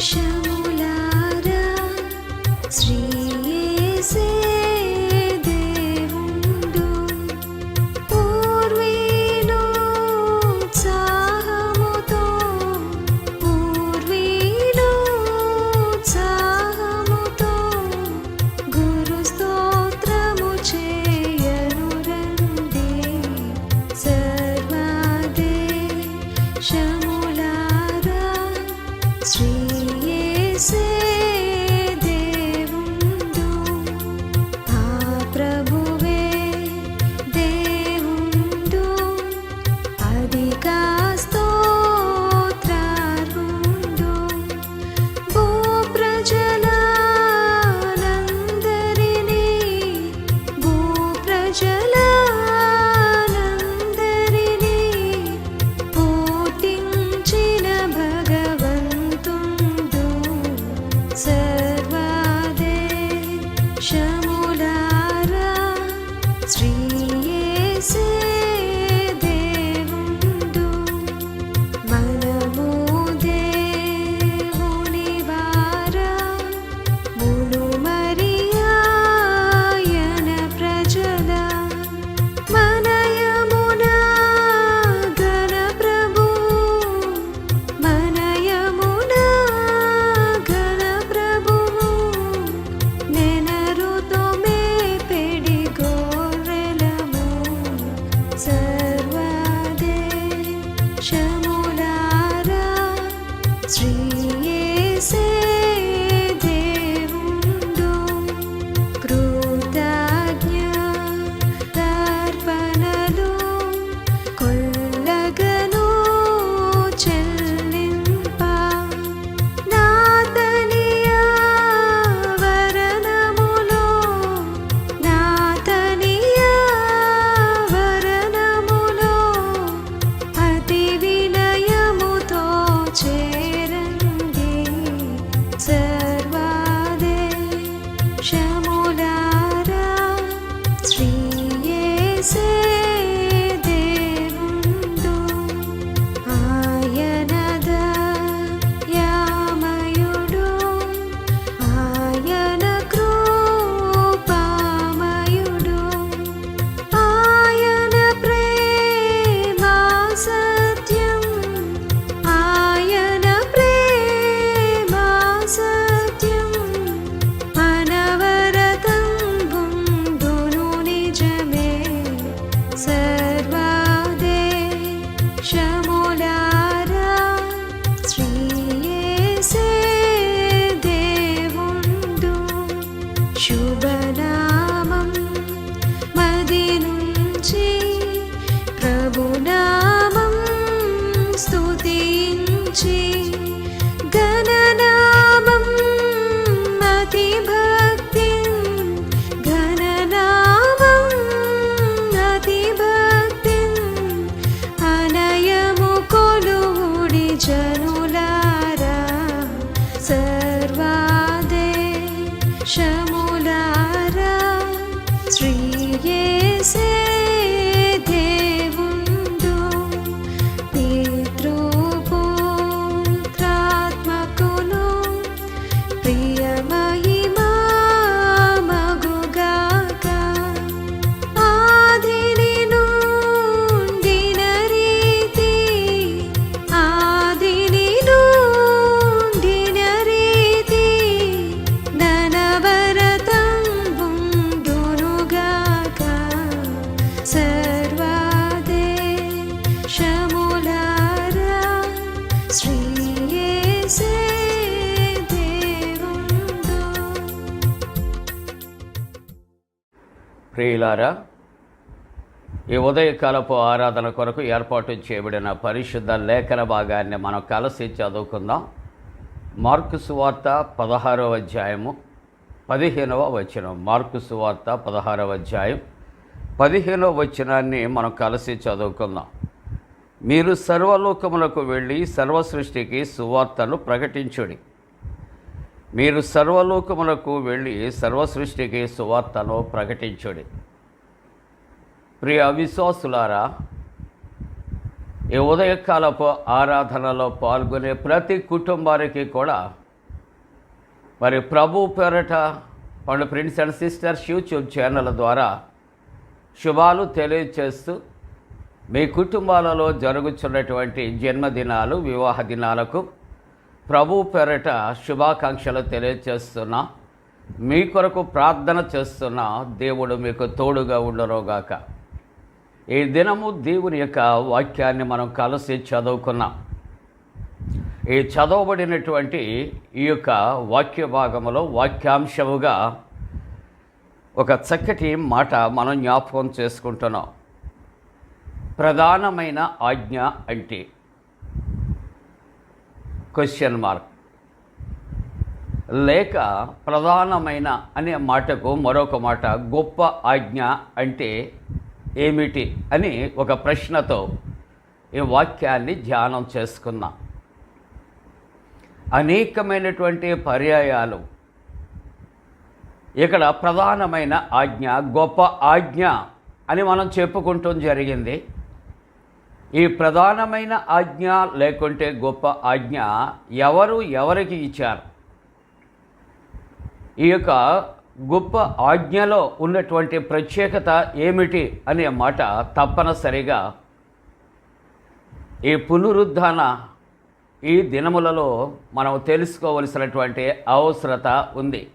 శములారా శ్రీ dream. ప్రియులారా ఈ ఉదయకాలపు ఆరాధన కొరకు ఏర్పాటు చేయబడిన పరిశుద్ధ లేఖన భాగాన్ని మనం కలిసి చదువుకుందాం. మార్కు సువార్త పదహారవ అధ్యాయము పదిహేనవ వచనం. మార్కు సువార్త పదహారవ అధ్యాయం పదిహేనవ వచనాన్ని మనం కలిసి చదువుకుందాం. మీరు సర్వలోకములకు వెళ్ళి సర్వ సృష్టికి సువార్తను ప్రకటించుడి. మీరు సర్వలోకములకు వెళ్ళి సర్వ సృష్టికి సువార్తను ప్రకటించుడి. ప్రియ విశ్వాసులారా ఈ ఉదయకాలపు ఆరాధనలో పాల్గొనే ప్రతి కుటుంబానికి కూడా మరి ప్రభు పేరట వాళ్ళ friends and sisters YouTube channel ద్వారా శుభాలు తెలియచేస్తూ మీ కుటుంబాలలో జరుగుతున్నటువంటి జన్మదినాలు వివాహ దినాలకు ప్రభు పేరట శుభాకాంక్షలు తెలియచేస్తున్నా. మీ కొరకు ప్రార్థన చేస్తున్నా. దేవుడు మీకు తోడుగా ఉండరోగాక. ఈ దినము దేవుని యొక్క వాక్యాన్ని మనం కలిసి చదువుకున్నాం. ఈ చదవబడినటువంటి ఈ యొక్క వాక్య భాగంలో వాక్యాంశముగా ఒక చక్కటి మాట మనం జ్ఞాపకం చేసుకుంటున్నాం. ప్రధానమైన ఆజ్ఞ అంటే క్వశ్చన్ మార్క్. లేక ప్రధానమైన అనే మాటకు మరొక మాట గొప్ప ఆజ్ఞ అంటే ఏమిటి అని ఒక ప్రశ్నతో ఈ వాక్యాన్ని ధ్యానం చేసుకున్నాం. అనేకమైనటువంటి పర్యాయాలు. ఇక్కడ ప్రధానమైన ఆజ్ఞ గొప్ప ఆజ్ఞ అని మనం చెప్పుకుంటూ జరిగింది. ఈ ప్రధానమైన ఆజ్ఞ లేకుంటే గొప్ప ఆజ్ఞ ఎవరు ఎవరికి ఇచ్చారు? ఈ యొక్క గొప్ప ఆజ్ఞలో ఉన్నటువంటి ప్రత్యేకత ఏమిటి అనే మాట తప్పనిసరిగా ఈ పునరుద్ధాన ఈ దినములలో మనం తెలుసుకోవలసినటువంటి అవసరత ఉంది.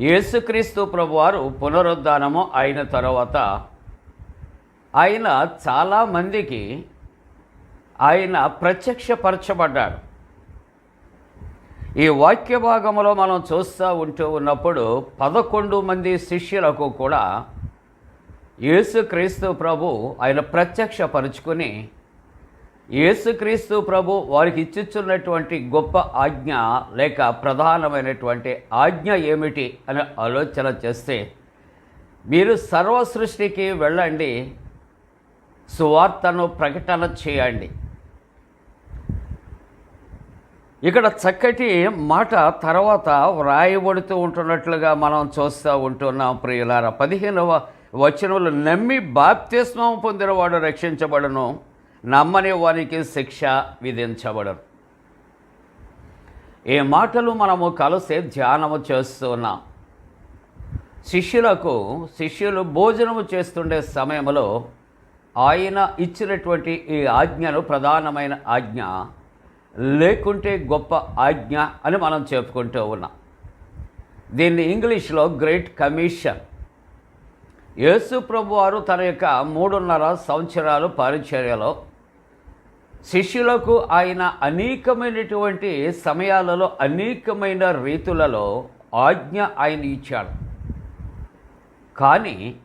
యేసుక్రీస్తు ప్రభువారు పునరుద్ధానము అయిన తర్వాత ఆయన చాలామందికి ఆయన ప్రత్యక్షపరచబడ్డాడు. ఈ వాక్య భాగంలో మనం చూస్తూ ఉంటూ ఉన్నప్పుడు పదకొండు మంది శిష్యులకు కూడా యేసుక్రీస్తు ప్రభు ఆయన ప్రత్యక్షపరుచుకుని యేసుక్రీస్తు ప్రభు వారికి ఇచ్చిచ్చున్నటువంటి గొప్ప ఆజ్ఞ లేక ప్రధానమైనటువంటి ఆజ్ఞ ఏమిటి అని ఆలోచన చేస్తే మీరు సర్వ సృష్టికి వెళ్ళండి సువార్తను ప్రకటన చేయండి. ఇక్కడ చక్కటి మాట తర్వాత వ్రాయబడుతూ ఉంటున్నట్లుగా మనం చూస్తూ ఉంటున్నాం ప్రియులార. పదిహేనవ వచనములు నమ్మి బాప్తిస్మం పొందినవాడు రక్షించబడను నమ్మని వారికి శిక్ష విధించబడను. ఏ మాటలు మనము కలిసి ధ్యానము చేస్తున్నాం శిష్యులకు శిష్యులు భోజనము చేస్తుండే సమయంలో ఆయన ఇచ్చినటువంటి ఈ ఆజ్ఞను ప్రధానమైన ఆజ్ఞ లేకుంటే గొప్ప ఆజ్ఞ అని మనం చెప్పుకుంటూ ఉన్నాం. దీన్ని ఇంగ్లీష్లో గ్రేట్ కమిషన్. యేసు ప్రభు వారు తన యొక్క మూడున్నర సంవత్సరాలు పరిచర్యలో శిష్యులకు ఆయన అనేకమైనటువంటి సమయాలలో అనేకమైన రీతులలో ఆజ్ఞ ఆయన ఇచ్చాడు. కానీ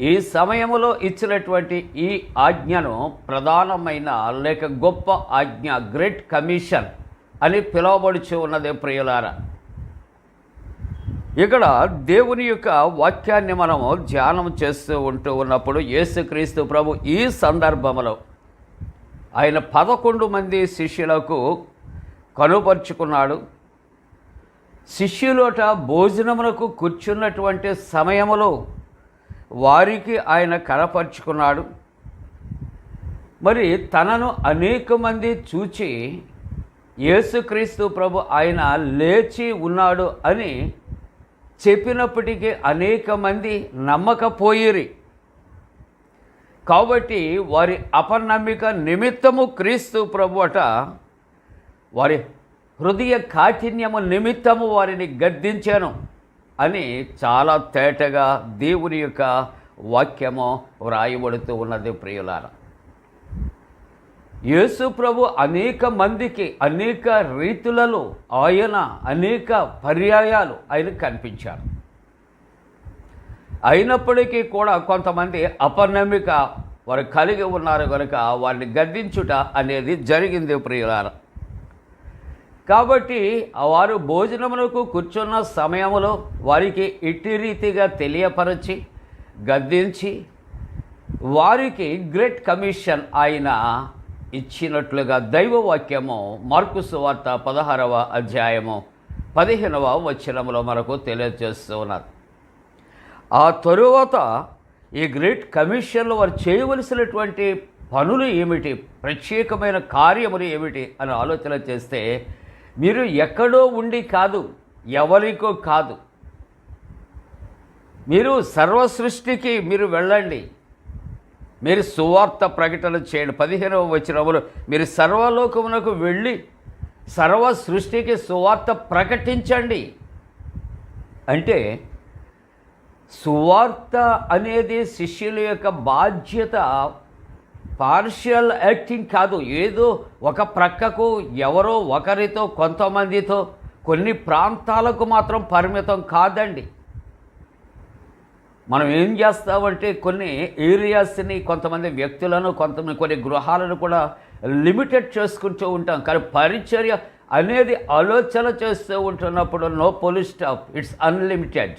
ఈ సమయంలో ఇచ్చినటువంటి ఈ ఆజ్ఞను ప్రధానమైన లేక గొప్ప ఆజ్ఞ గ్రేట్ కమిషన్ అని పిలువబడుచు ఉన్నది ప్రియులారా. ఇక్కడ దేవుని యొక్క వాక్యాన్ని మనము ధ్యానం చేస్తూ ఉంటూ ఉన్నప్పుడు యేసుక్రీస్తు ప్రభు ఈ సందర్భంలో ఆయన పదకొండు మంది శిష్యులకు కనుపరుచుకున్నాడు. శిష్యులోట భోజనములకు కూర్చున్నటువంటి సమయములో వారికి ఆయన కనపరుచుకున్నాడు. మరి తనను అనేక మంది చూచి యేసుక్రీస్తు ప్రభు ఆయన లేచి ఉన్నాడు అని చెప్పినప్పటికీ అనేక మంది నమ్మకపోయిరి. కాబట్టి వారి అపనమ్మిక నిమిత్తము క్రీస్తు ప్రభు అట వారి హృదయ కాఠిన్యము నిమిత్తము వారిని గద్దించాను. అని చాలా తేటగా దేవుని యొక్క వాక్యము వ్రాయబడుతూ ఉన్నది ప్రియులారా. యేసు ప్రభు అనేక మందికి అనేక రీతులలో ఆయన అనేక పర్యాయాలు ఆయన కనిపించారు. అయినప్పటికీ కూడా కొంతమంది అపనమ్మిక వారు కలిగి ఉన్నారు కనుక వారిని గద్దించుట అనేది జరిగింది ప్రియులార. కాబట్టి వారు భోజనములకు కూర్చున్న సమయములో వారికి ఇట్టి రీతిగా తెలియపరచి గద్దించి వారికి గ్రేట్ కమిషన్ ఆయన ఇచ్చినట్లుగా దైవవాక్యము మార్కు సువార్త పదహారవ అధ్యాయము పదిహేనవ వచనంలో మనకు తెలియజేస్తూ ఉన్నారు. ఆ తరువాత ఈ గ్రేట్ కమిషన్లో వారు చేయవలసినటువంటి పనులు ఏమిటి? ప్రత్యేకమైన కార్యములు ఏమిటి? అని ఆలోచన చేస్తే మీరు ఎక్కడో ఉండి కాదు ఎవరికో కాదు. మీరు సర్వ సృష్టికి మీరు వెళ్ళండి. మీరు సువార్త ప్రకటన చేయండి. పదిహేనవ వచ్చినప్పుడు మీరు సర్వలోకమునకు వెళ్ళి సర్వ సృష్టికి సువార్త ప్రకటించండి. అంటే సువార్త అనేది శిష్యుల యొక్క బాధ్యత పార్షియల్ యాక్టింగ్ కాదు ఏదో ఒక ప్రక్కకు ఎవరో ఒకరితో కొంతమందితో కొన్ని ప్రాంతాలకు మాత్రం పరిమితం కాదండి. మనం ఏం చేస్తామంటే కొన్ని ఏరియాస్ని కొంతమంది వ్యక్తులను కొంతమంది కొన్ని గృహాలను కూడా లిమిటెడ్ చేసుకుంటూ ఉంటాం. కానీ పరిచర్య అనేది ఆలోచన చేస్తూ ఉంటున్నప్పుడు no police stop it's unlimited.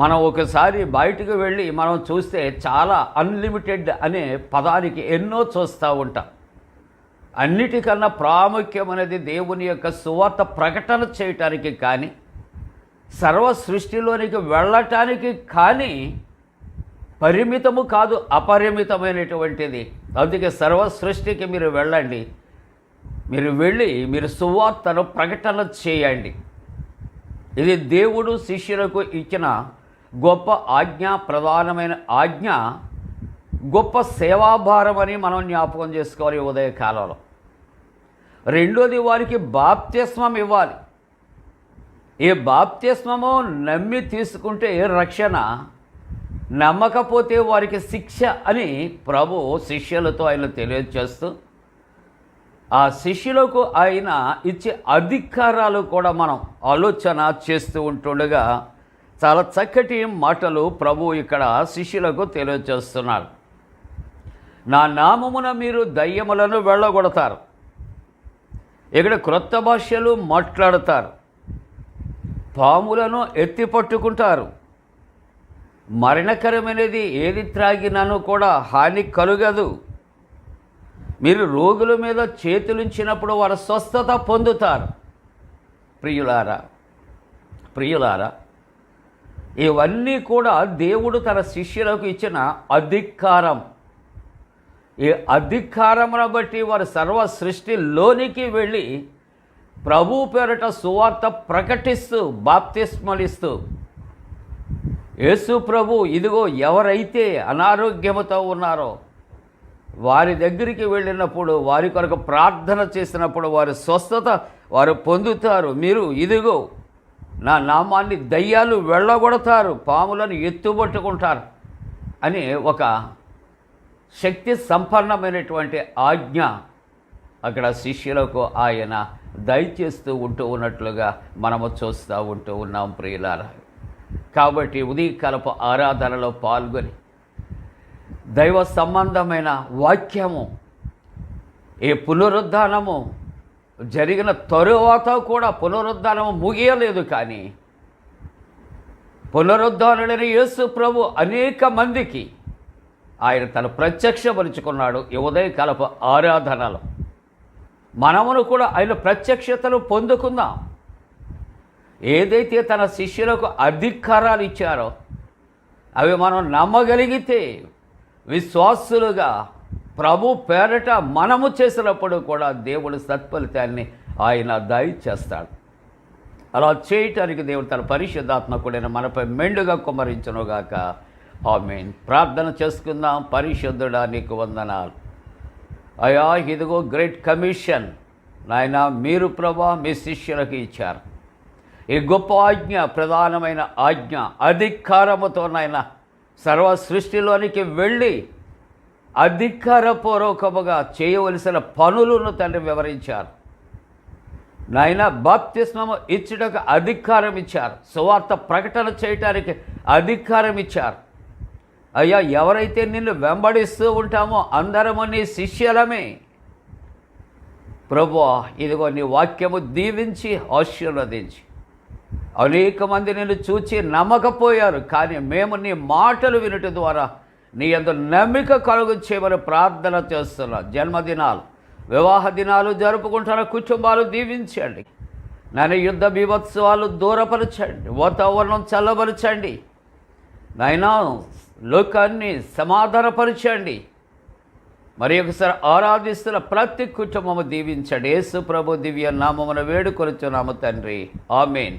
మనం ఒకసారి బయటకు వెళ్ళి మనం చూస్తే చాలా అన్లిమిటెడ్ అనే పదానికి ఎన్నో చూస్తూ ఉంటాం. అన్నిటికన్నా ప్రాముఖ్యమైనది దేవుని యొక్క సువార్త ప్రకటన చేయటానికి కానీ సర్వ సృష్టిలోనికి వెళ్ళటానికి కానీ పరిమితము కాదు అపరిమితమైనటువంటిది. అందుకే సర్వ సృష్టికి మీరు వెళ్ళండి. మీరు వెళ్ళి మీరు సువార్తను ప్రకటన చేయండి. ఇది దేవుడు శిష్యులకు ఇచ్చిన గొప్ప ఆజ్ఞ ప్రధానమైన ఆజ్ఞ గొప్ప సేవాభారం అని మనం జ్ఞాపకం చేసుకోవాలి ఉదయ కాలంలో రెండోది వారికి బాప్త్యస్మం ఇవ్వాలి. ఈ బాప్త్యస్మము నమ్మి తీసుకుంటే రక్షణ నమ్మకపోతే వారికి శిక్ష అని ప్రభు శిష్యులతో ఆయన తెలియజేస్తూ ఆ శిష్యులకు ఆయన ఇచ్చే అధికారాలు కూడా మనం ఆలోచన చేస్తూ ఉంటుండగా చాలా చక్కటి మాటలు ప్రభు ఇక్కడ శిష్యులకు తెలియజేస్తున్నారు. నా నామమున మీరు దయ్యములను వెళ్ళగొడతారు. ఇక్కడ క్రొత్త భాషలు మాట్లాడతారు. పాములను ఎత్తి పట్టుకుంటారు. మరణకరమైనది ఏది త్రాగినాను కూడా హాని కలుగదు. మీరు రోగుల మీద చేతులుంచినప్పుడు వారు స్వస్థత పొందుతారు. ప్రియులారా ప్రియులారా ఇవన్నీ కూడా దేవుడు తన శిష్యులకు ఇచ్చిన అధికారం. ఈ అధికారమును బట్టి వారు సర్వ సృష్టిలోనికి వెళ్ళి ప్రభు పేరట సువార్త ప్రకటిస్తూ బాప్తిస్మలిస్తూ యేసు ప్రభు ఇదిగో ఎవరైతే అనారోగ్యముతో ఉన్నారో వారి దగ్గరికి వెళ్ళినప్పుడు వారి కొరకు ప్రార్థన చేసినప్పుడు వారి స్వస్థత వారు పొందుతారు. మీరు ఇదిగో నా నామాన్ని దయ్యాలు వెళ్ళగొడతారు పాములను ఎత్తుబట్టుకుంటారు అని ఒక శక్తి సంపన్నమైనటువంటి ఆజ్ఞ అక్కడ శిష్యులకు ఆయన దయచేస్తూ ఉంటూ ఉన్నట్లుగా మనము చూస్తూ ఉంటూ ఉన్నాం ప్రియులారా. కాబట్టి ఉదయకాలపు ఆరాధనలో పాల్గొని దైవ సంబంధమైన వాక్యము ఏ పునరుద్ధానము జరిగిన తరువాత కూడా పునరుద్ధానం ముగియలేదు కానీ పునరుద్ధానుడైన యేసు ప్రభు అనేక మందికి ఆయన తను ప్రత్యక్షపరుచుకున్నాడు ఈ ఉదయకాలపు ఆరాధనలో. మనమును కూడా ఆయన ప్రత్యక్షతను పొందుకుందాం. ఏదైతే తన శిష్యులకు అధికారాలు ఇచ్చారో అవి మనం నమ్మగలిగితే విశ్వాసులుగా ప్రభు పేరట మనము చేసినప్పుడు కూడా దేవుడు సత్ఫలితాన్ని ఆయన దయచేస్తాడు అలా చేయటానికి దేవుడు తన పరిశుద్ధాత్మకుడైన మనపై మెండుగా కుమరించనుగాక ఆమెన్. ప్రార్థన చేసుకుందాం. పరిశుద్ధుడా నీకు వందనాలు. అయా ఇదిగో గ్రేట్ కమిషన్. నాయన మీరు ప్రభా మీ శిష్యులకు ఇచ్చారు. ఈ గొప్ప ఆజ్ఞ ప్రధానమైన ఆజ్ఞ అధికారముతో నాయన సర్వ సృష్టిలోనికి వెళ్ళి అధికారపూర్వకముగా చేయవలసిన పనులను తండ్రి వివరించారు. నాయన బాప్తిస్మము ఇచ్చుటకు అధికారం ఇచ్చారు. సువార్త ప్రకటన చేయటానికి అధికారం ఇచ్చారు. అయ్యా ఎవరైతే నిన్ను వెంబడిస్తూ ఉంటామో అందరము నీ శిష్యులమే. ప్రభు ఇదిగో నీ వాక్యము దీవించి ఆశీర్వదించి. అనేక మంది నిన్ను చూచి నమ్మకపోయారు కానీ మేము నీ మాటలు వినుట ద్వారా నీ అందు నమ్మిక కలుగు చేయమని ప్రార్థన చేస్తున్నా. జన్మదినాలు వివాహ దినాలు జరుపుకుంటున్న కుటుంబాలు దీవించండి. నన్ను యుద్ధ బీభత్సవాలు దూరపరచండి వాతావరణం చల్లబరచండి. నైనా లోకాన్ని సమాధానపరచండి. మరి ఒకసారి ఆరాధిస్తున్న ప్రతి కుటుంబము దీవించండి. యేసు ప్రభు దివ్య నామమున వేడుకొలుచున్నాము తండ్రి. ఆమెన్.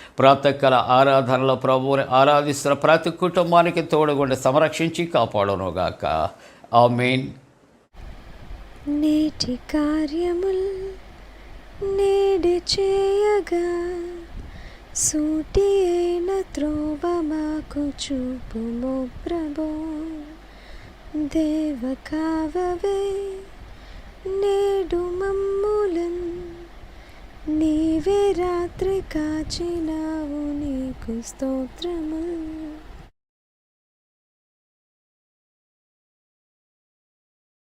ప్రాతకాల ఆరాధనలో ప్రభువుని ఆరాధిస్తున్న ప్రతి కుటుంబానికి తోడుగుండి సంరక్షించి కాపాడునుగాక. మెయిన్ నేటి కార్యముల్ నేడి చేయగా సూటి అయిన త్రోవ మాకు చూపుము ప్రభో. దేవ కావవే నేడు మమ్ములన్ నీవే రాత్రి కాచినావు నీకు స్తోత్రములు